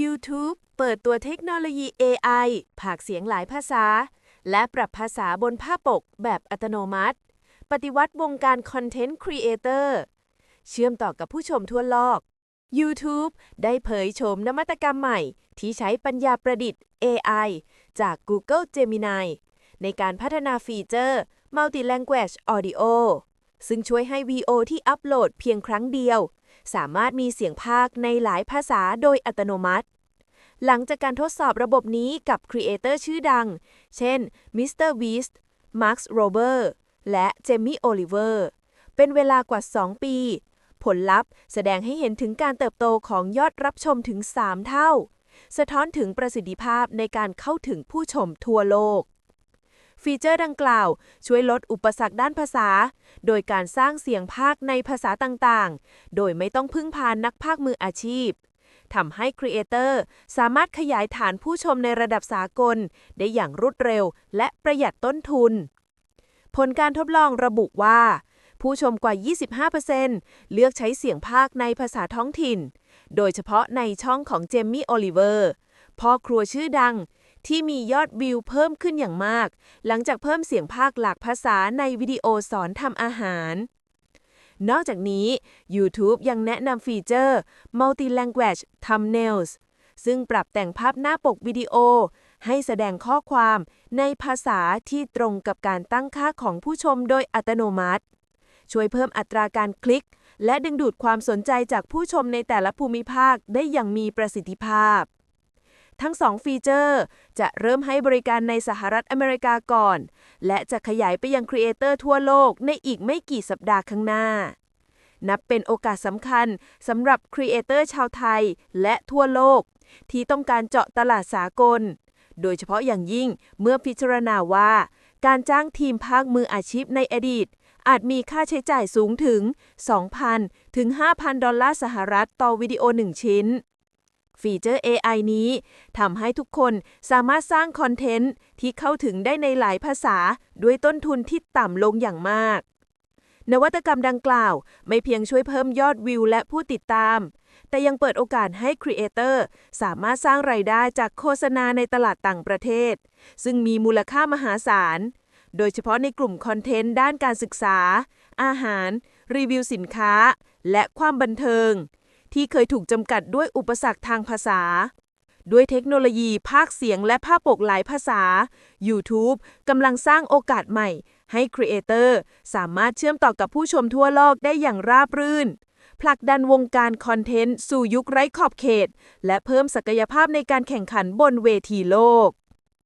YouTube เปิดตัวเทคโนโลยี AI ผากเสียงหลายภาษา และปรับภาษาบนผ้าปกแบบอัตโนมัติ ปฏิวัติวงการคอนเทนต์ครีเอเตอร์เชื่อมต่อกับผู้ชมทั่วโลก YouTube ได้เผยโฉมนวัตกรรมใหม่ ที่ใช้ปัญญาประดิษฐ์ AI จาก Google Gemini ในการพัฒนาฟีเจอร์ Multi Language Audio ซึ่งช่วยให้ VO ที่อัปโหลดเพียงครั้งเดียว สามารถมีเสียงพากในหลายภาษาโดยอัตโนมัติ หลังจากการทดสอบระบบนี้กับครีเอเตอร์ชื่อดัง เช่น Mr. Beast Max Rober และเจมี่โอลิเวอร์เป็นเวลากว่า 2 ปี ผลลัพธ์แสดงให้เห็นถึงการเติบโตของยอดรับชมถึง 3 เท่า สะท้อนถึงประสิทธิภาพในการเข้าถึงผู้ชมทั่วโลก ฟีเจอร์ดังกล่าว ช่วยลดอุปสรรคด้านภาษา โดยการสร้างเสียงภาคในภาษาต่างๆ โดยไม่ต้องพึ่งพานักภาคมืออาชีพทำให้ครีเอเตอร์สามารถขยายฐานผู้ชมในระดับสากล ได้อย่างรวดเร็ว และประหยัดต้นทุน ผลการทดลองระบุว่า ผู้ชมกว่า 25%เลือกใช้เสียงภาคในภาษาท้องถิ่น โดยเฉพาะในช่องของเจมมี่โอลิเวอร์พ่อครัวชื่อดัง ที่มียอดวิวเพิ่มขึ้นอย่างมาก หลังจากเพิ่มเสียงภาคหลากภาษาในวิดีโอสอนทำอาหาร นอกจากนี้ YouTube ยังแนะนำฟีเจอร์ Multi Language Thumbnails ซึ่งปรับแต่งภาพหน้าปกวิดีโอ ให้แสดงข้อความในภาษาที่ตรงกับการตั้งค่าของผู้ชมโดยอัตโนมัติ ช่วยเพิ่มอัตราการคลิก และดึงดูดความสนใจจากผู้ชมในแต่ละภูมิภาคได้อย่างมีประสิทธิภาพ ทั้งสองฟีเจอร์ จะเริ่มให้บริการในสหรัฐอเมริกาก่อน และจะขยายไปยังครีเอเตอร์ทั่วโลกในอีกไม่กี่สัปดาห์ข้างหน้า นับเป็นโอกาสสำคัญสำหรับครีเอเตอร์ชาวไทยและทั่วโลก ที่ต้องการเจาะตลาดสากล โดยเฉพาะอย่างยิ่งเมื่อพิจารณาว่า การจ้างทีมภาคมืออาชีพในอดีต อาจมีค่าใช้จ่ายสูงถึง 2,000 ถึง 5,000 ดอลลาร์สหรัฐต่อวิดีโอ 1 ชิ้น ฟีเจอร์ AI นี้ทำให้ทุกคนสามารถสร้างคอนเทนต์ที่เข้าถึงได้ในหลายภาษา ด้วยต้นทุนที่ต่ำลงอย่างมาก นวัตกรรมดังกล่าว ไม่เพียงช่วยเพิ่มยอดวิวและผู้ติดตาม แต่ยังเปิดโอกาสให้ครีเอเตอร์สามารถสร้างไรายได้จากโฆษณาในตลาดต่างประเทศ ซึ่งมีมูลค่ามหาศาล โดยเฉพาะในกลุ่มคอนเทนต์ด้านการศึกษา อาหาร รีวิวสินค้า และความบันเทิง ที่เคยถูกจำกัดด้วยอุปสรรคทางภาษา ด้วยเทคโนโลยีภาคเสียงและภาพปกหลายภาษา YouTube กำลังสร้างโอกาสใหม่ ให้ครีเอเตอร์สามารถเชื่อมต่อกับผู้ชมทั่วโลกได้อย่างราบรื่น ผลักดันวงการคอนเทนต์สู่ยุคไร้ขอบเขต และเพิ่มศักยภาพในการแข่งขันบนเวทีโลก